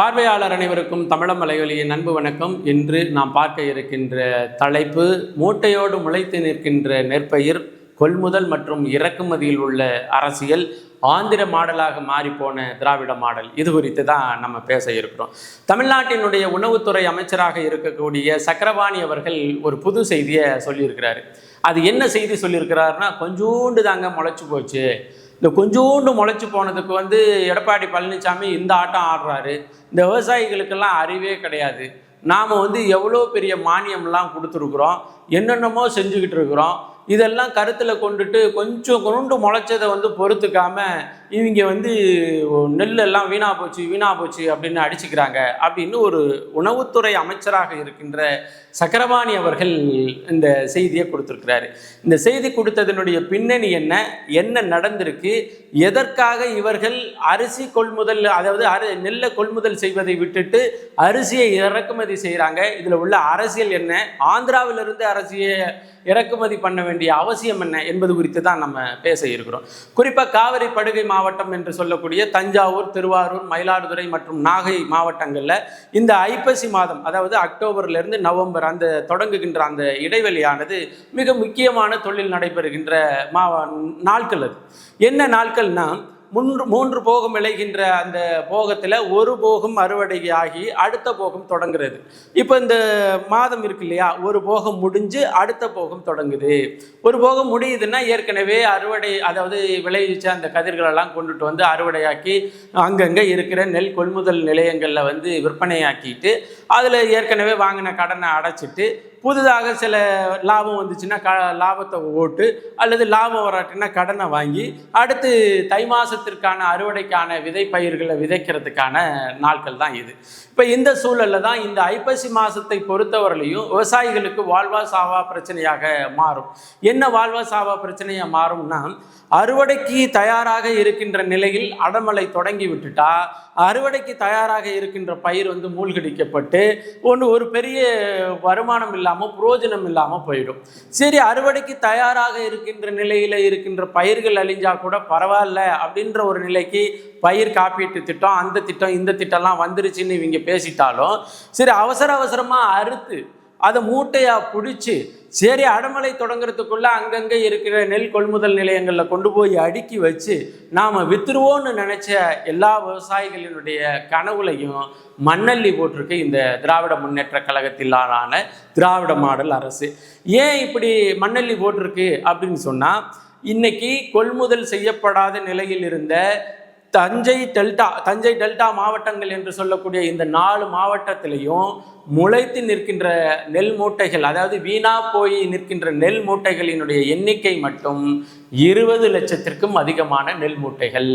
பார்வையாளர் அனைவருக்கும் தமிழம் மலையொலியின் அன்பு வணக்கம். இன்று நாம் பார்க்க இருக்கின்ற தலைப்பு மூட்டையோடு முளைத்து நிற்கின்ற நெற்பயிர் கொள்முதல் மற்றும் இறக்குமதியில் உள்ள அரசியல் ஆந்திர மாடலாக மாறிப்போன திராவிட மாடல். இது குறித்து தான் நம்ம பேச இருக்கிறோம். தமிழ்நாட்டினுடைய உணவுத்துறை அமைச்சராக இருக்கக்கூடிய சக்கரபாணி அவர்கள் ஒரு புது செய்தியை சொல்லியிருக்கிறாரு. அது என்ன செய்தி சொல்லியிருக்கிறாருன்னா கொஞ்சோண்டு தாங்க முளைச்சு போச்சு. இந்த கொஞ்சோண்டு முளைச்சி போனதுக்கு வந்து எடப்பாடி பழனிசாமி இந்த ஆட்டம் ஆடுறாரு. இந்த விவசாயிகளுக்கெல்லாம் அறிவே கிடையாது. நாம் வந்து எவ்வளோ பெரிய மானியம்லாம் கொடுத்துருக்குறோம். என்னென்னமோ செஞ்சுக்கிட்டு இருக்கிறோம். இதெல்லாம் கருத்தில் கொண்டுட்டு கொஞ்சம் கொண்டு முளைச்சதை வந்து பொறுத்துக்காமல் இவங்க வந்து நெல்லெல்லாம் வீணாக வீணா போச்சு வீணா போச்சு அப்படின்னு அடிச்சுக்கிறாங்க. அப்படின்னு ஒரு உணவுத்துறை அமைச்சராக இருக்கின்ற சக்கரபாணி அவர்கள் இந்த செய்தியை கொடுத்துருக்கிறாரு. இந்த செய்தி கொடுத்ததனுடைய பின்னணி என்ன? என்ன நடந்திருக்கு? எதற்காக இவர்கள் அரிசி கொள்முதல் அதாவது அரி நெல்லை கொள்முதல் செய்வதை விட்டுட்டு அரிசியை இறக்குமதி செய்கிறாங்க இதில் உள்ள அரசியல் என்ன? ஆந்திராவிலிருந்து அரசியை இறக்குமதி பண்ண வேண்டிய அவசியம் என்ன? என்பது குறித்து தான் நம்ம பேச இருக்கிறோம். குறிப்பாக காவிரி படுகை மாவட்டம் மாவட்டம் என்று சொல்லக்கூடிய தஞ்சாவூர் திருவாரூர் மயிலாடுதுறை மற்றும் நாகை மாவட்டங்களில் இந்த ஐப்பசி மாதம் அதாவது அக்டோபர்லேருந்து நவம்பர் அந்த தொடங்குகின்ற அந்த இடைவெளியானது மிக முக்கியமான தொழில் நடைபெறுகின்ற மாவ நாட்கள் அது. என்ன நாட்கள்னா மூன்று மூன்று போகம் விளைகின்ற அந்த போகத்தில் ஒரு போகம் அறுவடை ஆகி அடுத்த போகம் தொடங்குறது. இப்போ இந்த மாதம் இருக்கு இல்லையா? ஒரு போகம் முடிஞ்சு அடுத்த போகம் தொடங்குது. ஒரு போகம் முடியுதுன்னா ஏற்கனவே அறுவடை அதாவது விளைவிச்ச அந்த கதிர்களெல்லாம் கொண்டுட்டு வந்து அறுவடையாக்கி அங்கங்கே இருக்கிற நெல் கொள்முதல் நிலையங்களில் வந்து விற்பனையாக்கிட்டு அதில் ஏற்கனவே வாங்கின கடனை அடைச்சிட்டு புதிதாக சில லாபம் வந்துச்சுன்னா க லாபத்தை ஓட்டு அல்லது லாபம் வராட்டினா கடனை வாங்கி அடுத்து தை மாதத்திற்கான அறுவடைக்கான விதை பயிர்களை விதைக்கிறதுக்கான நாட்கள் தான் இது. இப்போ இந்த சூழலில் தான் இந்த ஐப்பசி மாதத்தை பொறுத்தவரையிலையும் விவசாயிகளுக்கு வாழ்வா சாவா பிரச்சனையாக மாறும். என்ன வாழ்வா சாவா பிரச்சனையாக மாறும்னா அறுவடைக்கு தயாராக இருக்கின்ற நிலையில் அடமழை தொடங்கி விட்டுட்டா அறுவடைக்கு தயாராக இருக்கின்ற பயிர் வந்து மூழ்கடிக்கப்பட்டு ஒன்று ஒரு பெரிய வருமானம் இல்லாமல் புரோஜனம் இல்லாமல் போயிடும். சரி அறுவடைக்கு தயாராக இருக்கின்ற நிலையில் இருக்கின்ற பயிர்கள் அழிஞ்சா கூட பரவாயில்ல அப்படின்ற ஒரு நிலைக்கு பயிர் காப்பீட்டு திட்டம் அந்த திட்டம் இந்த திட்டம்லாம் வந்துருச்சுன்னு இவங்க பேசிட்டாலும் சரி அவசர அவசரமாக அறுத்து அதை மூட்டையாக பிடிச்சி சரி அடமலை தொடங்குறதுக்குள்ளே அங்கங்கே இருக்கிற நெல் கொள்முதல் நிலையங்களில் கொண்டு போய் அடுக்கி வச்சு நாம் வித்துருவோன்னு நினச்ச எல்லா விவசாயிகளினுடைய கனவுலையும் மண்ணள்ளி போட்டிருக்கு இந்த திராவிட முன்னேற்ற கழகத்திலான திராவிட மாடல் அரசு. ஏன் இப்படி மண்ணள்ளி போட்டிருக்கு அப்படின்னு சொன்னால் இன்னைக்கு கொள்முதல் செய்யப்படாத நிலையில் இருந்த தஞ்சை டெல்டா தஞ்சை டெல்டா மாவட்டங்கள் என்று சொல்லக்கூடிய இந்த நாலு மாவட்டத்திலையும் முளைத்து நிற்கின்ற நெல் மூட்டைகள் அதாவது வீணா போய் நிற்கின்ற நெல் மூட்டைகளினுடைய எண்ணிக்கை மட்டும் இருபது லட்சத்திற்கும் அதிகமான நெல் மூட்டைகள்.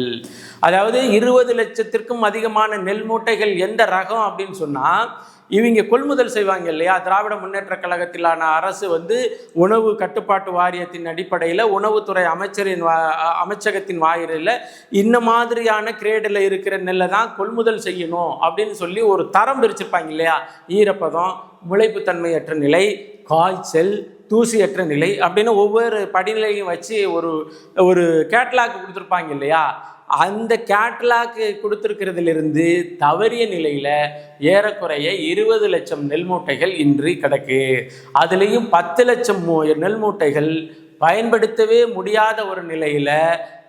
அதாவது இருபது லட்சத்திற்கும் அதிகமான நெல் மூட்டைகள் எந்த ரகம் அப்படின்னு சொன்னால் இவங்க கொள்முதல் செய்வாங்க இல்லையா? திராவிட முன்னேற்ற கழகத்திலான அரசு வந்து உணவு கட்டுப்பாட்டு வாரியத்தின் அடிப்படையில் உணவுத்துறை அமைச்சரின் வா அமைச்சகத்தின் வாயிலில் இந்த மாதிரியான கிரேடில் இருக்கிற நெல்லை தான் கொள்முதல் செய்யணும் அப்படின்னு சொல்லி ஒரு தரம் பிரிச்சிருப்பாங்க இல்லையா? ஈரப்பதம் முளைப்புத்தன்மையற்ற நிலை காய்ச்சல் தூசியற்ற நிலை அப்படின்னு ஒவ்வொரு படிநிலையும் வச்சு ஒரு ஒரு கேட்லாக் கொடுத்துருப்பாங்க இல்லையா? அந்த கேட்லாக் கொடுத்துருக்கிறதுலேருந்து தவறிய நிலையில் ஏறக்குறைய இருபது லட்சம் நெல் மூட்டைகள் இன்று கிடக்கு. அதுலேயும் பத்து லட்சம் மூ நெல் மூட்டைகள் பயன்படுத்தவே முடியாத ஒரு நிலையில்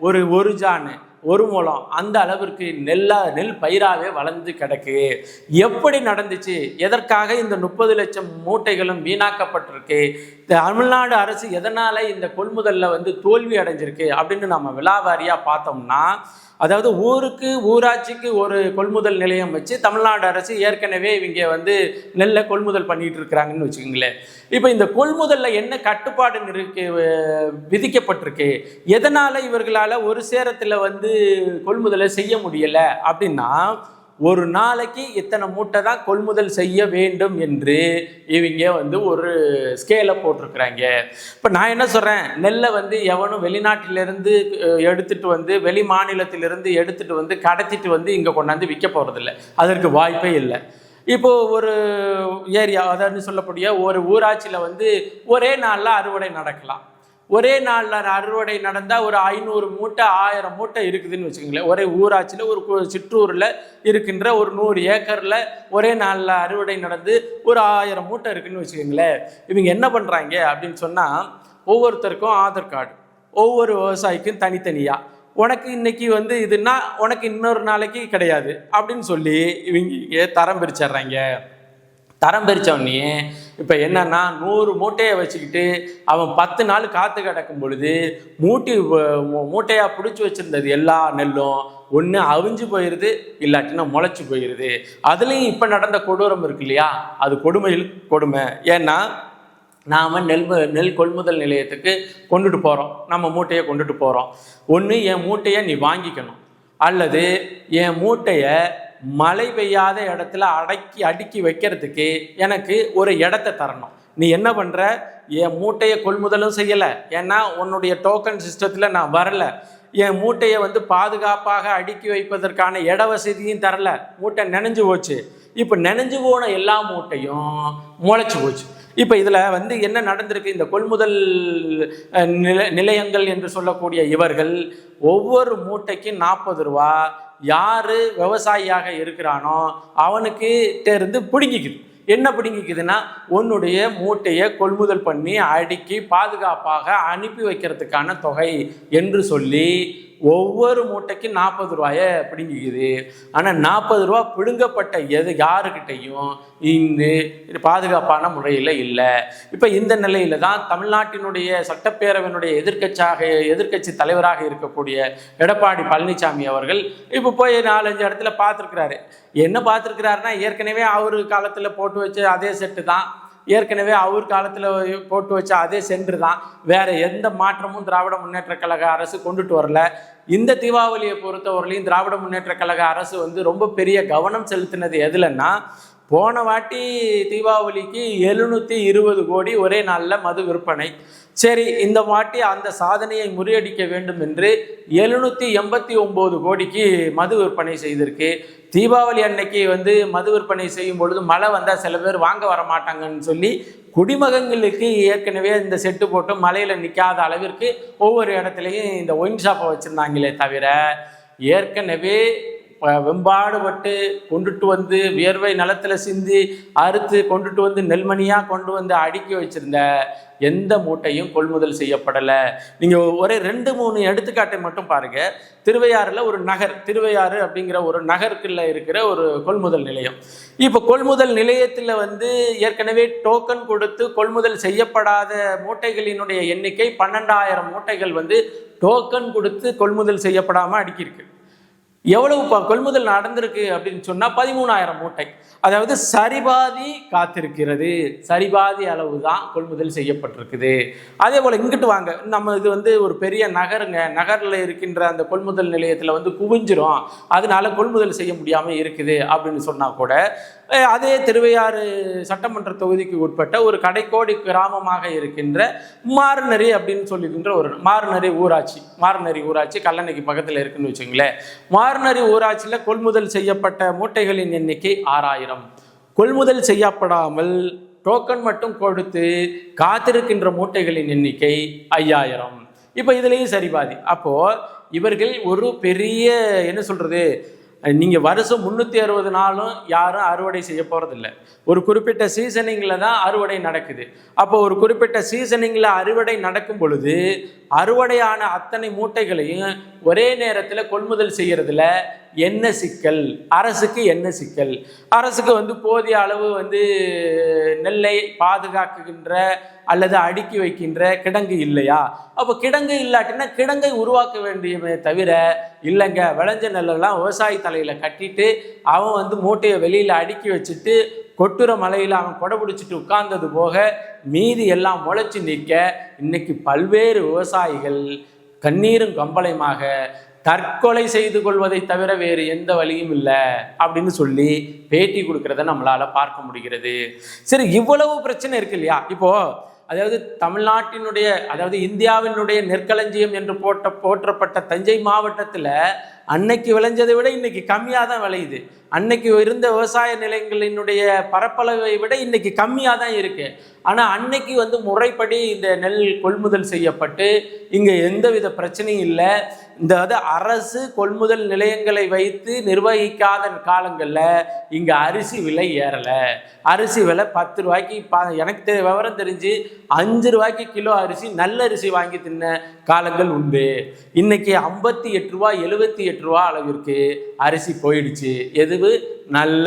ஒரு ஒரு ஜானு ஒரு மூலம் அந்த அளவிற்கு நெல்லா நெல் பயிராகவே வளர்ந்து கிடக்கு. எப்படி நடந்துச்சு? எதற்காக இந்த முப்பது லட்சம் மூட்டைகளும் வீணாக்கப்பட்டிருக்கு? தமிழ்நாடு அரசு எதனால் இந்த கொள்முதலில் வந்து தோல்வி அடைஞ்சிருக்கு அப்படின்னு நம்ம விலாவாரியாக பார்த்தோம்னா அதாவது ஊருக்கு ஊராட்சிக்கு ஒரு கொள்முதல் நிலையம் வச்சு தமிழ்நாடு அரசு ஏற்கனவே இவங்க வந்து நெல்லை கொள்முதல் பண்ணிட்டு இருக்கிறாங்கன்னு வச்சுக்கோங்களேன். இப்போ இந்த கொள்முதலில் என்ன கட்டுப்பாடு இருக்கு விதிக்கப்பட்டிருக்கு? எதனால் இவர்களால் ஒரு சேரத்தில் வந்து கொள்முதலை செய்ய முடியலை அப்படின்னா ஒரு நாளைக்கு இத்தனை மூட்டை தான் கொள்முதல் செய்ய வேண்டும் என்று இவங்க வந்து ஒரு ஸ்கேலை போட்டிருக்கிறாங்க. இப்போ நான் என்ன சொல்கிறேன் நெல்லை வந்து எவனும் வெளிநாட்டிலிருந்து எடுத்துகிட்டு வந்து வெளி மாநிலத்திலிருந்து எடுத்துகிட்டு வந்து கடத்திட்டு வந்து இங்கே கொண்டாந்து விற்க போகிறதில்ல அதற்கு வாய்ப்பே இல்லை. இப்போது ஒரு ஏரியா அதாவது சொல்லக்கூடிய ஒரு ஊராட்சியில் வந்து ஒரே நாளில் அறுவடை நடக்கலாம். ஒரே நாளில் அறுவடை நடந்தால் ஒரு ஐநூறு மூட்டை ஆயிரம் மூட்டை இருக்குதுன்னு வச்சுக்கோங்களேன். ஒரே ஊராட்சியில் ஒரு சிற்றூரில் இருக்கின்ற ஒரு நூறு ஏக்கரில் ஒரே நாளில் அறுவடை நடந்து ஒரு ஆயிரம் மூட்டை இருக்குதுன்னு வச்சுக்கோங்களேன். இவங்க என்ன பண்ணுறாங்க அப்படின்னு சொன்னால் ஒவ்வொருத்தருக்கும் ஆதார் கார்டு ஒவ்வொரு விவசாயிக்கும் தனித்தனியாக உனக்கு இன்னைக்கு வந்து இதுன்னா உனக்கு இன்னொரு நாளைக்கு கிடையாது அப்படின்னு சொல்லி இவங்க தரம் பிரிச்சிடுறாங்க. தரம் பிரித்தவனே இப்போ என்னன்னா நூறு மூட்டையை வச்சுக்கிட்டு அவன் பத்து நாள் காத்து கிடக்கும் பொழுது மூட்டி மூட்டையாக பிடிச்சி வச்சுருந்தது எல்லா நெல்லும் ஒன்று அவிஞ்சு போயிடுது இல்லாட்டினா முளைச்சி போயிடுது அதுலேயும் இப்போ நடந்த கொடூரம் இருக்கு இல்லையா? அது கொடுமையில் கொடுமை. ஏன்னா நாம் நெல் நெல் கொள்முதல் நிலையத்துக்கு கொண்டுட்டு போகிறோம் நம்ம மூட்டையை கொண்டுட்டு போகிறோம் ஒன்று என் மூட்டையை நீ வாங்கிக்கணும். அல்லது என் மூட்டையை மழை பெய்யாத இடத்துல அடக்கி அடுக்கி வைக்கிறதுக்கு எனக்கு ஒரு இடத்த தரணும். நீ என்ன பண்ணுற என் மூட்டையை கொள்முதலும் செய்யலை. ஏன்னா உன்னுடைய டோக்கன் சிஸ்டத்தில் நான் வரல. என் மூட்டையை வந்து பாதுகாப்பாக அடுக்கி வைப்பதற்கான இட வசதியும் தரல. மூட்டை நினைஞ்சு போச்சு. இப்போ நினைஞ்சு போன எல்லா மூட்டையும் முளைச்சி போச்சு. இப்போ இதில் வந்து என்ன நடந்திருக்கு? இந்த கொள்முதல் நில நிலையங்கள் என்று சொல்லக்கூடிய இவர்கள் ஒவ்வொரு மூட்டைக்கும் நாற்பது ரூபா யார் விவசாயியாக இருக்கிறானோ அவனுக்கு இருந்து பிடுங்கிக்குது. என்ன பிடுங்கிக்குதுன்னா உன்னுடைய மூட்டையை கொள்முதல் பண்ணி அடுக்கி பாதுகாப்பாக அனுப்பி வைக்கிறதுக்கான தொகை என்று சொல்லி ஒவ்வொரு மூட்டைக்கும் நாற்பது ரூபாய பிடுங்கிக்குது. ஆனால் நாற்பது ரூபா பிடுங்கப்பட்ட எது யாருக்கிட்டையும் இங்கு இது பாதுகாப்பான முறையில் இல்லை. இப்போ இந்த நிலையில் தான் தமிழ்நாட்டினுடைய சட்டப்பேரவையினுடைய எதிர்க்கட்சியாக எதிர்க்கட்சி தலைவராக இருக்கக்கூடிய எடப்பாடி பழனிசாமி அவர்கள் இப்போ போய் நாலஞ்சு இடத்துல பார்த்துருக்கிறாரு என்ன பார்த்துருக்கிறாருன்னா ஏற்கனவே அவர் காலத்தில் போட்டு வச்ச அதே செட்டு தான். ஏற்கனவே அவர் காலத்தில் போட்டு வச்ச அதே சென்று தான் வேற எந்த மாற்றமும் திராவிட முன்னேற்ற கழக அரசு கொண்டுட்டு வரல. இந்த தீபாவளியை பொறுத்தவரையிலையும் திராவிட முன்னேற்ற கழக அரசு வந்து ரொம்ப பெரிய கவனம் செலுத்தினது எதுலன்னா போன வாட்டி தீபாவளிக்கு எழுநூற்றி இருபது கோடி ஒரே நாளில் மது விற்பனை. சரி இந்த வாட்டி அந்த சாதனையை முறியடிக்க வேண்டும் என்று எழுநூற்றி எண்பத்தி ஒம்பது கோடிக்கு மது விற்பனை செய்திருக்கு. தீபாவளி அன்னைக்கு வந்து மது விற்பனை செய்யும் பொழுது மழை வந்தால் சில பேர் வாங்க வர மாட்டாங்கன்னு சொல்லி குடிமகங்களுக்கு ஏற்கனவே இந்த செட்டு போட்டு மலையில் நிற்காத அளவிற்கு ஒவ்வொரு இடத்துலையும் இந்த ஒயின் ஷாப்பை வச்சுருந்தாங்களே தவிர ஏற்கனவே வெம்பாடுபட்டு கொண்டுட்டு வந்து வியர்வை நிலத்தில் சிந்தி அறுத்து கொண்டுட்டு வந்து நெல்மணியாக கொண்டு வந்து அடுக்கி வச்சிருந்த எந்த மூட்டையும் கொள்முதல் செய்யப்படலை. நீங்கள் ஒரே ரெண்டு மூணு எடுத்துக்காட்டை மட்டும் பாருங்க. திருவையாறில் ஒரு நகர் திருவையாறு அப்படிங்கிற ஒரு நகருக்குள்ள இருக்கிற ஒரு கொள்முதல் நிலையம். இப்போ கொள்முதல் நிலையத்தில் வந்து ஏற்கனவே டோக்கன் கொடுத்து கொள்முதல் செய்யப்படாத மூட்டைகளினுடைய எண்ணிக்கை பன்னெண்டாயிரம் மூட்டைகள் வந்து டோக்கன் கொடுத்து கொள்முதல் செய்யப்படாமல் அடுக்கியிருக்கு. எவ்வளவு கொள்முதல் நடந்திருக்கு அப்படின்னு சொன்னால் பதிமூணாயிரம் மூட்டை. அதாவது சரிபாதி காத்திருக்கிறது. சரிபாதி அளவு தான் கொள்முதல் செய்யப்பட்டிருக்குது. அதே போல் இங்கிட்டு வாங்க. நம்ம இது வந்து ஒரு பெரிய நகருங்க. நகரில் இருக்கின்ற அந்த கொள்முதல் நிலையத்தில் வந்து குவிஞ்சிரும். அதனால கொள்முதல் செய்ய முடியாமல் இருக்குது அப்படின்னு சொன்னால் கூட அதே திருவையாறு சட்டமன்ற தொகுதிக்கு உட்பட்ட ஒரு கடைக்கோடி கிராமமாக இருக்கின்ற மாறுநரி அப்படின்னு சொல்லிக்கின்ற ஒரு மாறுநரி ஊராட்சி மாறுநரி ஊராட்சி கல்லணைக்கு பக்கத்தில் இருக்குன்னு வச்சுங்களேன். மாறுநரி ஊராட்சியில் கொள்முதல் செய்யப்பட்ட மூட்டைகளின் எண்ணிக்கை ஆறாயிரம். கொள்முதல் செய்யப்படாமல் டோக்கன் மட்டும் கொடுத்து காத்திருக்கின்ற மூட்டைகளின் எண்ணிக்கை ஐயாயிரம். இப்போ இதுலேயும் சரிபாதி அப்போது இவர்கள் ஒரு பெரிய என்ன சொல்கிறது நீங்கள் வருஷம் முந்நூற்றி அறுபது நாளும் யாரும் அறுவடை செய்ய போகிறதில்ல ஒரு குறிப்பிட்ட சீசனிங்கில் தான் அறுவடை நடக்குது. அப்போ ஒரு குறிப்பிட்ட சீசனிங்கில் அறுவடை நடக்கும் பொழுது அறுவடையான அத்தனை மூட்டைகளையும் ஒரே நேரத்தில் கொள்முதல் செய்கிறதுல என்ன சிக்கல்? அரசுக்கு என்ன சிக்கல்? அரசுக்கு வந்து போதிய அளவு வந்து நெல்லை பாதுகாக்குகின்ற அல்லது அடுக்கி வைக்கின்ற கிடங்கு இல்லையா? அப்போ கிடங்கு இல்லாட்டினா கிடங்கை உருவாக்க வேண்டியமே தவிர இல்லைங்க. விளைஞ்ச நெல்லெல்லாம் விவசாயி தலையில் கட்டிட்டு அவன் வந்து மூட்டையை வெளியில் அடுக்கி வச்சுட்டு கொட்டுற மலையில் அவன் கொடை பிடிச்சிட்டு உட்கார்ந்தது போக மீதி எல்லாம் முளைச்சி நிற்க இன்னைக்கு பல்வேறு விவசாயிகள் கண்ணீரும் கம்பளையுமாக தற்கொலை செய்து கொள்வதை தவிர வேறு எந்த வழியும் இல்லை அப்படின்னு சொல்லி பேட்டி கொடுக்கறத நம்மளால பார்க்க முடிகிறது. சரி இவ்வளவு பிரச்சனை இருக்கு இல்லையா? இப்போ அதாவது தமிழ்நாட்டினுடைய அதாவது இந்தியாவினுடைய நெற்களஞ்சியம் என்று போட்ட போற்றப்பட்ட தஞ்சை மாவட்டத்தில் அன்னைக்கு விளைஞ்சதை விட இன்னைக்கு கம்மியாக தான் விளையுது. அன்னைக்கு இருந்த விவசாய நிலையங்களினுடைய பரப்பளவை விட இன்னைக்கு கம்மியாக தான் இருக்கு. ஆனால் அன்னைக்கு வந்து முறைப்படி இந்த நெல் கொள்முதல் செய்யப்பட்டு இங்கே எந்தவித பிரச்சனையும் இல்லை. இந்த அது அரசு கொள்முதல் நிலையங்களை வைத்து நிர்வகிக்காத காலங்களில் இங்கே அரிசி விலை ஏறலை. அரிசி விலை பத்து ரூபாய்க்கு பா எனக்கு தெ விவரம் தெரிஞ்சு அஞ்சு ரூபாய்க்கு கிலோ அரிசி நல்ல அரிசி வாங்கி தின்ன காலங்கள் உண்டு. இன்னைக்கு ஐம்பத்தி எட்டு ரூபா எழுபத்தி எட்டு ரூபா அளவிற்கு அரிசி போயிடுச்சு. எதுவு நல்ல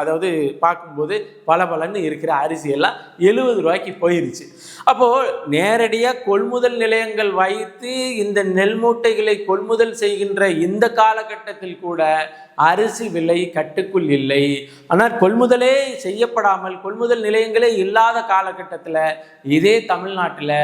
அதாவது பார்க்கும்போது பளபளன்னு இருக்கிற அரிசி எல்லாம் எழுபது ரூபாய்க்கு போயிடுச்சு அப்போது நேரடியாக கொள்முதல் நிலையங்கள் வைத்து இந்த நெல் மூட்டைகளை கொள்முதல் செய்கின்ற இந்த காலகட்டத்தில் கூட அரிசி விலை கட்டுக்குள் இல்லை. ஆனால் கொள்முதலே செய்யப்படாமல் கொள்முதல் நிலையங்களே இல்லாத காலகட்டத்தில் இதே தமிழ்நாட்டில்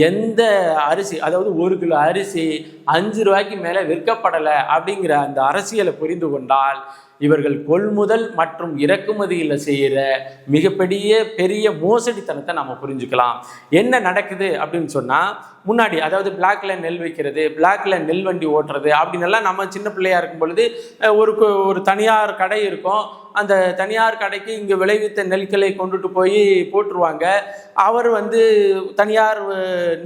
எந்த அரிசி அதாவது ஒரு கிலோ அரிசி அஞ்சு ரூபாய்க்கு மேலே விற்கப்படலை அப்படிங்கிற அந்த அரசியலை புரிந்து கொண்டால் இவர்கள் கொள்முதல் மற்றும் இறக்குமதியில் செய்கிற மிகப்பெரிய பெரிய மோசடித்தனத்தை நம்ம புரிஞ்சுக்கலாம். என்ன நடக்குது அப்படின்னு சொன்னால் முன்னாடி அதாவது பிளாக்ல நெல் வைக்கிறது பிளாக்ல நெல் வண்டி ஓட்டுறது அப்படின்னு எல்லாம் நம்ம சின்ன பிள்ளையா இருக்கும் பொழுது ஒரு ஒரு தனியார் கடை இருக்கும். அந்த தனியார் கடைக்கு இங்கே விளைவித்த நெல்களை கொண்டுட்டு போய் போட்டுருவாங்க. அவர் வந்து தனியார்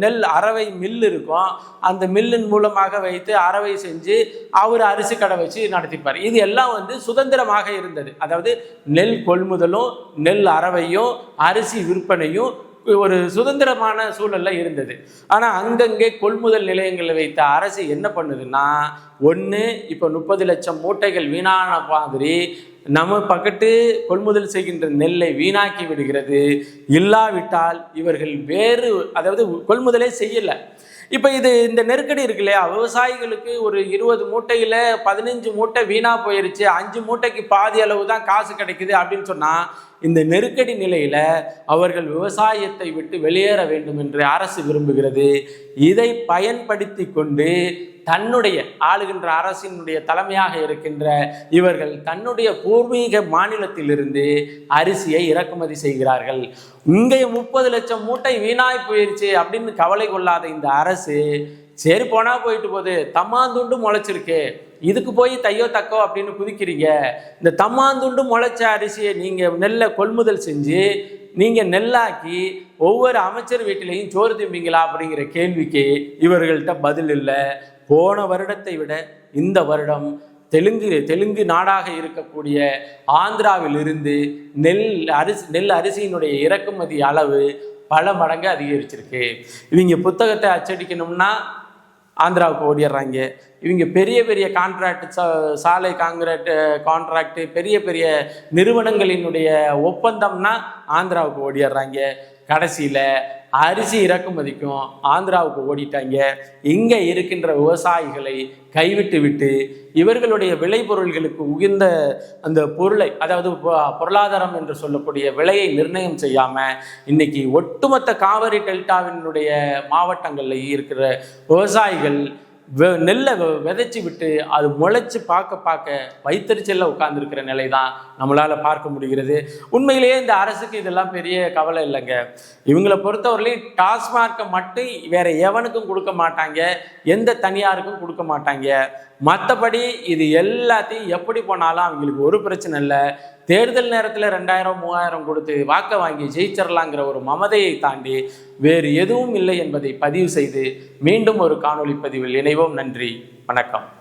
நெல் அறவை மில் இருக்கும். அந்த மில்லின் மூலமாக வைத்து அரவை செஞ்சு அவர் அரிசி கடை வச்சு நடத்திப்பார். இது எல்லாம் வந்து சுதந்திரமாக இருந்தது. அதாவது நெல் கொள்முதலும் நெல் அறவையும் அரிசி விற்பனையும் ஒரு சுதந்திரமான சூழல்ல இருந்தது. ஆனால் அங்கங்கே கொள்முதல் நிலையங்களை வைத்த அரசு என்ன பண்ணுதுன்னா ஒன்று இப்போ முப்பது லட்சம் மூட்டைகள் வீணான மாதிரி நம்ம பக்கத்து கொள்முதல் செய்கின்ற நெல்லை வீணாக்கி விடுகிறது. இல்லாவிட்டால் இவர்கள் வேறு அதாவது கொள்முதலே செய்யலை. இப்போ இது இந்த நெருக்கடி இருக்கு இல்லையா? விவசாயிகளுக்கு ஒரு இருபது மூட்டையில் பதினஞ்சு மூட்டை வீணாக போயிருச்சு. அஞ்சு மூட்டைக்கு பாதி அளவு தான் காசு கிடைக்குது அப்படின்னு சொன்னால் இந்த நெருக்கடி நிலையில் அவர்கள் விவசாயத்தை விட்டு வெளியேற வேண்டும் என்று அரசு விரும்புகிறது. இதை பயன்படுத்தி கொண்டு தன்னுடைய ஆளுகின்ற அரசினுடைய தலைமையாக இருக்கின்ற இவர்கள் தன்னுடைய பூர்வீக மாநிலத்திலிருந்து அரிசியை இறக்குமதி செய்கிறார்கள். இங்கே முப்பது லட்சம் மூட்டை வீணாய் போயிருச்சு அப்படின்னு கவலை கொள்ளாத இந்த அரசு சரி போனா போயிட்டு போகுது தம்மாந்துண்டு முளைச்சிருக்கு. இதுக்கு போய் தையோ தக்கோ அப்படின்னு குதிக்கிறீங்க. இந்த தம்மாந்துண்டு முளைச்ச அரிசியை நீங்க நெல்லை கொள்முதல் செஞ்சு நீங்க நெல்லாக்கி ஒவ்வொரு அமைச்சர் வீட்டிலையும் சோறு திம்பிங்களா அப்படிங்கிற கேள்விக்கு இவர்கள்ட்ட பதில் இல்லை. போன வருடத்தை விட இந்த வருடம் தெலுங்கு தெலுங்கு நாடாக இருக்கக்கூடிய ஆந்திராவிலிருந்து நெல் அரிசி நெல் அரிசியினுடைய இறக்குமதி அளவு பல மடங்கு அதிகரிச்சிருக்கு. இவங்க புத்தகத்தை அச்சடிக்கணும்னா ஆந்திராவுக்கு ஓடிடுறாங்க. இவங்க பெரிய பெரிய கான்ட்ராக்ட் சாலை காங்கிரீட் கான்ட்ராக்ட் பெரிய பெரிய நிறுவனங்களினுடைய ஒப்பந்தம்னா ஆந்திராவுக்கு ஓடிடுறாங்க. கடைசியில் அரிசி இறக்குமதிக்கும் ஆந்திராவுக்கு ஓடிட்டாங்க. இங்கே இருக்கின்ற விவசாயிகளை கைவிட்டு விட்டு இவர்களுடைய விளைபொருள்களுக்கு உகந்த அந்த பொருளை அதாவது பொருளாதாரம் என்று சொல்லக்கூடிய விலையை நிர்ணயம் செய்யாமல் இன்னைக்கு ஒட்டுமொத்த காவிரி டெல்டாவினுடைய மாவட்டங்களில் இருக்கிற விவசாயிகள் நெல்லை விதைச்சி விட்டு அது முளைச்சி பார்க்க பார்க்க வைத்தறிச்சலில் உட்கார்ந்துருக்கிற நிலை தான் நம்மளால் பார்க்க முடிகிறது. உண்மையிலேயே இந்த அரசுக்கு இதெல்லாம் பெரிய கவலை இல்லைங்க. இவங்களை பொறுத்தவரையிலையும் டாஸ்மார்க்கை மட்டும் வேற எவனுக்கும் கொடுக்க மாட்டாங்க எந்த தனியாருக்கும் கொடுக்க மாட்டாங்க. மற்றபடி இது எல்லாத்தையும் எப்படி போனாலும் அவங்களுக்கு ஒரு பிரச்சனை இல்லை. தேர்தல் நேரத்தில் ரெண்டாயிரம் மூவாயிரம் கொடுத்து வாக்கை வாங்கி ஜெயிச்சிடலாங்கிற ஒரு மமதையை தாண்டி வேறு எதுவும் இல்லை என்பதை பதிவு செய்து மீண்டும் ஒரு காணொளி பதிவில் இணைவோம். நன்றி. வணக்கம்.